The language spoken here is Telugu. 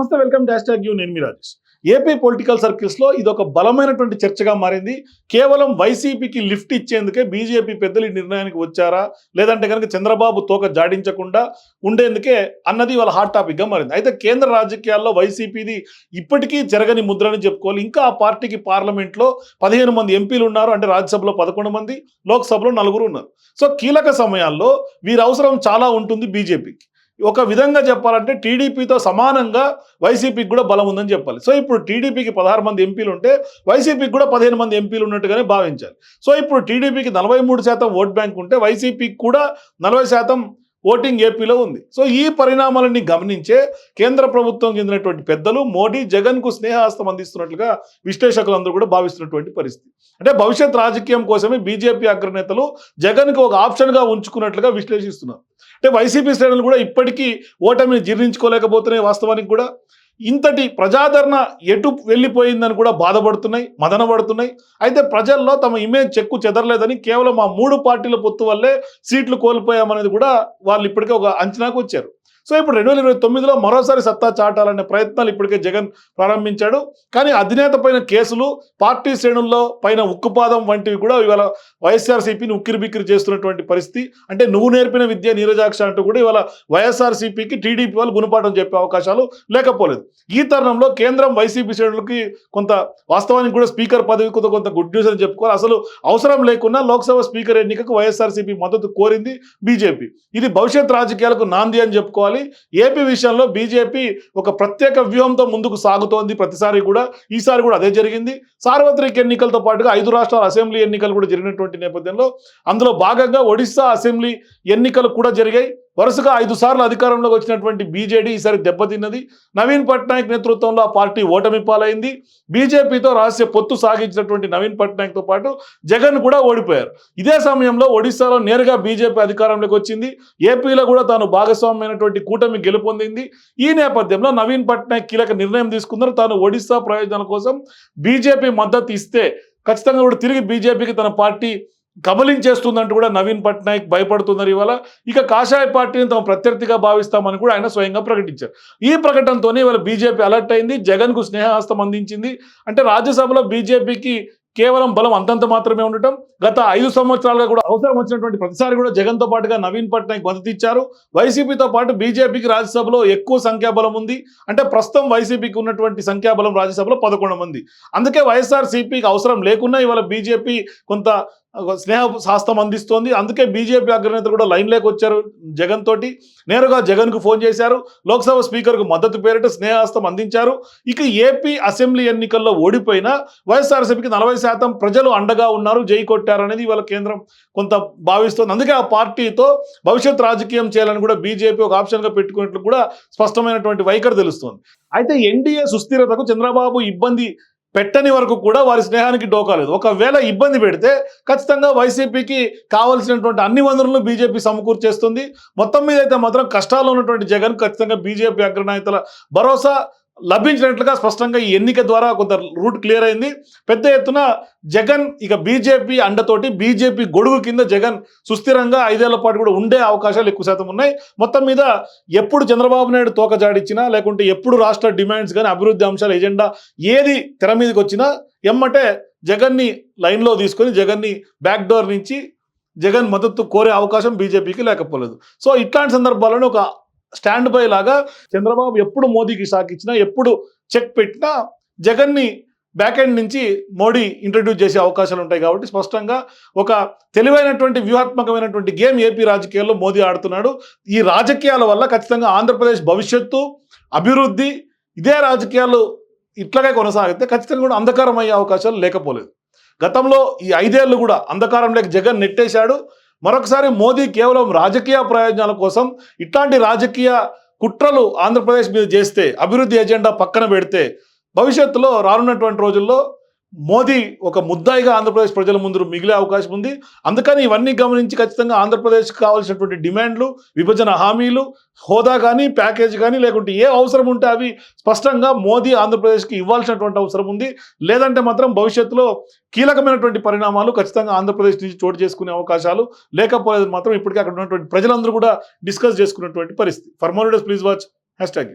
నమస్తే వెల్కమ్ డాష్ ట్యాగ్ యూ. నేను మీ రాజేష్. ఏపీ పొలిటికల్ సర్కిల్స్లో ఇది ఒక బలమైనటువంటి చర్చగా మారింది. కేవలం వైసీపీకి లిఫ్ట్ ఇచ్చేందుకే బీజేపీ పెద్దలు ఈ నిర్ణయానికి వచ్చారా? లేదంటే కనుక చంద్రబాబు తోక జాడించకుండా ఉండేందుకే అన్నది వాళ్ళ హాట్ టాపిక్గా మారింది. అయితే కేంద్ర రాజకీయాల్లో వైసీపీది ఇప్పటికీ జరగని ముద్రని చెప్పుకోవాలి. ఇంకా ఆ పార్టీకి పార్లమెంట్లో పదిహేను మంది ఎంపీలు ఉన్నారు. అంటే రాజ్యసభలో పదకొండు మంది లోక్సభలో నలుగురు ఉన్నారు. సో కీలక సమయాల్లో వీరి అవసరం చాలా ఉంటుంది బీజేపీకి. ఒక విధంగా చెప్పాలంటే టీడీపీతో సమానంగా వైసీపీకి కూడా బలం ఉందని చెప్పాలి. సో ఇప్పుడు టీడీపీకి పదహారు మంది ఎంపీలు ఉంటే వైసీపీకి కూడా పదిహేను మంది ఎంపీలు ఉన్నట్టుగానే భావించాలి. సో ఇప్పుడు టీడీపీకి నలభై మూడు శాతం ఓట్ బ్యాంక్ ఉంటే వైసీపీకి కూడా నలభై శాతం ఓటింగ్ ఏపీలో ఉంది. సో ఈ పరిణామాలన్నీ గమనించే కేంద్ర ప్రభుత్వం చెందినటువంటి పెద్దలు మోడీ జగన్కు స్నేహాస్తం అందిస్తున్నట్లుగా విశ్లేషకులందరూ కూడా భావిస్తున్నటువంటి పరిస్థితి. అంటే భవిష్యత్ రాజకీయం కోసమే బీజేపీ అగ్రనేతలు జగన్కు ఒక ఆప్షన్గా ఉంచుకున్నట్లుగా విశ్లేషిస్తున్నారు. అంటే వైసీపీ శ్రేణులు కూడా ఇప్పటికీ ఓటమిని జీర్ణించుకోలేకపోతున్నాయి వాస్తవానికి కూడా. ఇంతటి ప్రజాదరణ ఎటు వెళ్ళిపోయిందని కూడా బాధపడుతున్నాయి మదనపడుతున్నాయి. అయితే ప్రజల్లో తమ ఇమేజ్ చెక్కు చెదరలేదని కేవలం ఆ మూడు పార్టీల పొత్తు వల్లే సీట్లు కోల్పోయామనేది కూడా వాళ్ళు ఇప్పటికే ఒక అంచనాకు వచ్చారు. సో ఇప్పుడు రెండు వేల ఇరవై తొమ్మిదిలో మరోసారి సత్తా చాటాలనే ప్రయత్నాలు ఇప్పటికే జగన్ ప్రారంభించాడు. కానీ అధినేత పైన కేసులు పార్టీ శ్రేణుల్లో పైన ఉక్కుపాదం వంటివి కూడా ఇవాళ వైఎస్ఆర్సీపీని ఉక్కిరి బిక్కిరి చేస్తున్నటువంటి పరిస్థితి. అంటే నువ్వు నేర్పిన విద్య నీరజాక్ష అంటూ కూడా ఇవాళ వైఎస్ఆర్సీపీకి టీడీపీ వాళ్ళు గుణపాఠం చెప్పే అవకాశాలు లేకపోలేదు. ఈ తరుణంలో కేంద్రం వైసీపీ శ్రేణులకి కొంత వాస్తవానికి కూడా స్పీకర్ పదవి కొంత కొంత గుడ్ న్యూస్ అని చెప్పుకోవాలి. అసలు అవసరం లేకున్నా లోక్సభ స్పీకర్ ఎన్నికకు వైఎస్ఆర్సీపీ మద్దతు కోరింది బీజేపీ. ఇది భవిష్యత్ రాజకీయాలకు నాంది అని చెప్పుకోవాలి. ఏపీ విషయంలో బీజేపీ ఒక ప్రత్యేక వ్యూహంతో ముందుకు సాగుతోంది. ప్రతిసారి కూడా ఈసారి కూడా అదే జరిగింది. సార్వత్రిక ఎన్నికలతో పాటుగా ఐదు రాష్ట్రాల అసెంబ్లీ ఎన్నికలు కూడా జరిగినటువంటి నేపథ్యంలో అందులో భాగంగా ఒడిశా అసెంబ్లీ ఎన్నికలు కూడా జరిగాయి. వరుసగా ఐదు సార్లు అధికారంలోకి వచ్చినటువంటి బీజేడీ ఈసారి దెబ్బతిన్నది. నవీన్ పట్నాయక్ నేతృత్వంలో ఆ పార్టీ ఓటమి పాలైంది బీజేపీతో రహస్య పొత్తు సాగించినటువంటి నవీన్ పట్నాయక్తో పాటు జగన్ కూడా ఓడిపోయారు. ఇదే సమయంలో ఒడిశాలో నేరుగా బీజేపీ అధికారంలోకి వచ్చింది. ఏపీలో కూడా తాను భాగస్వామ్యమైనటువంటి కూటమి గెలుపొందింది. ఈ నేపథ్యంలో నవీన్ పట్నాయక్ కీలక నిర్ణయం తీసుకున్నారు. తాను ఒడిశా ప్రయోజనాల కోసం బీజేపీ మద్దతు ఇస్తే ఖచ్చితంగా కూడా తిరిగి బీజేపీకి తన పార్టీ కబలించేస్తుందంటూ కూడా నవీన్ పట్నాయక్ భయపడుతున్నారు ఇవాళ. ఇక కాషాయ పార్టీని తమ ప్రత్యర్థిగా భావిస్తామని కూడా ఆయన స్వయంగా ప్రకటించారు. ఈ ప్రకటనతోనే ఇవాళ బీజేపీ అలర్ట్ అయింది జగన్కు స్నేహహస్తం అందించింది. అంటే రాజ్యసభలో బీజేపీకి కేవలం బలం అంతంత మాత్రమే ఉండటం గత ఐదు సంవత్సరాలుగా కూడా అవసరం వచ్చినటువంటి ప్రతిసారి కూడా జగన్తో పాటుగా నవీన్ పట్నాయక్ మద్దతు ఇచ్చారు. వైసీపీతో పాటు బీజేపీకి రాజ్యసభలో ఎక్కువ సంఖ్యాబలం ఉంది. అంటే ప్రస్తుతం వైసీపీకి ఉన్నటువంటి సంఖ్యాబలం రాజ్యసభలో పదకొండు మంది. అందుకే వైఎస్ఆర్ సిపికి అవసరం లేకున్నా ఇవాళ బీజేపీ కొంత స్నేహ శాస్త్రం అందిస్తోంది. అందుకే బీజేపీ అగ్రనేతలు కూడా లైన్లోకి వచ్చారు జగన్ తోటి. నేరుగా జగన్కు ఫోన్ చేశారు. లోక్సభ స్పీకర్కు మద్దతు పేరిట స్నేహాస్తం అందించారు. ఇక ఏపీ అసెంబ్లీ ఎన్నికల్లో ఓడిపోయినా వైఎస్ఆర్సీపీకి నలభై శాతం ప్రజలు అండగా ఉన్నారు జై కొట్టారనేది ఇవాళ కేంద్రం కొంత భావిస్తోంది. అందుకే ఆ పార్టీతో భవిష్యత్ రాజకీయం చేయాలని కూడా బీజేపీ ఒక ఆప్షన్గా పెట్టుకున్నట్లు కూడా స్పష్టమైనటువంటి వైఖరి తెలుస్తోంది. అయితే ఎన్డీఏ సుస్థిరతకు చంద్రబాబు ఇబ్బంది పెట్టని వరకు కూడా వారి స్నేహానికి డోకాలేదు ఒకవేళ ఇబ్బంది పెడితే ఖచ్చితంగా వైసీపీకి కావాల్సినటువంటి అన్ని వనరులను బీజేపీ సమకూర్చేస్తుంది మొత్తం మీద అయితే మాత్రం కష్టాల్లో ఉన్నటువంటి జగన్ ఖచ్చితంగా బీజేపీ అగ్రనాయకుల భరోసా లభించినట్లుగా స్పష్టంగా ఈ ఎన్నిక ద్వారా కొంత రూట్ క్లియర్ అయింది. పెద్ద ఎత్తున జగన్ ఇక బీజేపీ అండతోటి బీజేపీ గొడుగు కింద జగన్ సుస్థిరంగా ఐదేళ్ళ పాటు కూడా ఉండే అవకాశాలు ఎక్కువ శాతం ఉన్నాయి. మొత్తం మీద ఎప్పుడు చంద్రబాబు నాయుడు తోక జాడిచ్చినా లేకుంటే ఎప్పుడు రాష్ట్ర డిమాండ్స్ కానీ అభివృద్ధి అంశాల ఎజెండా ఏది తెర మీదకి వచ్చినా ఎమ్మటే జగన్ని లైన్లో తీసుకొని జగన్ని బ్యాక్ డోర్ నుంచి జగన్ మద్దతు కోరే అవకాశం బీజేపీకి లేకపోలేదు. సో ఇట్లాంటి సందర్భాలను ఒక స్టాండ్ బై లాగా చంద్రబాబు ఎప్పుడు మోదీకి షాక్ ఇచ్చినా ఎప్పుడు చెక్ పెట్టినా జగన్ని బ్యాక్ ఎండ్ నుంచి మోడీ ఇంట్రడ్యూస్ చేసే అవకాశాలు ఉంటాయి కాబట్టి స్పష్టంగా ఒక తెలివైనటువంటి వ్యూహాత్మకమైనటువంటి గేమ్ ఏపీ రాజకీయాల్లో మోదీ ఆడుతున్నాడు. ఈ రాజకీయాల వల్ల ఖచ్చితంగా ఆంధ్రప్రదేశ్ భవిష్యత్తు అభివృద్ధి ఇదే రాజకీయాలు ఇట్లాగే కొనసాగితే ఖచ్చితంగా కూడా అంధకారం అయ్యే అవకాశాలు లేకపోలేదు. గతంలో ఈ ఐదేళ్ళు కూడా అంధకారం లేక జగన్ నెట్టేశాడు. మరొకసారి మోదీ కేవలం రాజకీయ ప్రయోజనాల కోసం ఇట్లాంటి రాజకీయ కుట్రలు ఆంధ్రప్రదేశ్ మీద చేస్తే అభివృద్ధి ఎజెండా పక్కన పెడితే భవిష్యత్తులో రానున్నటువంటి రోజుల్లో మోదీ ఒక ముద్దాయిగా ఆంధ్రప్రదేశ్ ప్రజల ముందు మిగిలే అవకాశం ఉంది. అందుకని ఇవన్నీ గమనించి ఖచ్చితంగా ఆంధ్రప్రదేశ్కి కావాల్సినటువంటి డిమాండ్లు విభజన హామీలు హోదా కానీ ప్యాకేజ్ కానీ లేకుంటే ఏ అవసరం ఉంటే అవి స్పష్టంగా మోదీ ఆంధ్రప్రదేశ్కి ఇవ్వాల్సినటువంటి అవసరం ఉంది. లేదంటే మాత్రం భవిష్యత్తులో కీలకమైనటువంటి పరిణామాలు ఖచ్చితంగా ఆంధ్రప్రదేశ్ నుంచి చోటు చేసుకునే అవకాశాలు లేకపోలేదు మాత్రం ఇప్పటికే అక్కడ ఉన్నటువంటి ప్రజలందరూ కూడా డిస్కస్ చేసుకున్నటువంటి పరిస్థితి. For more please watch hashtag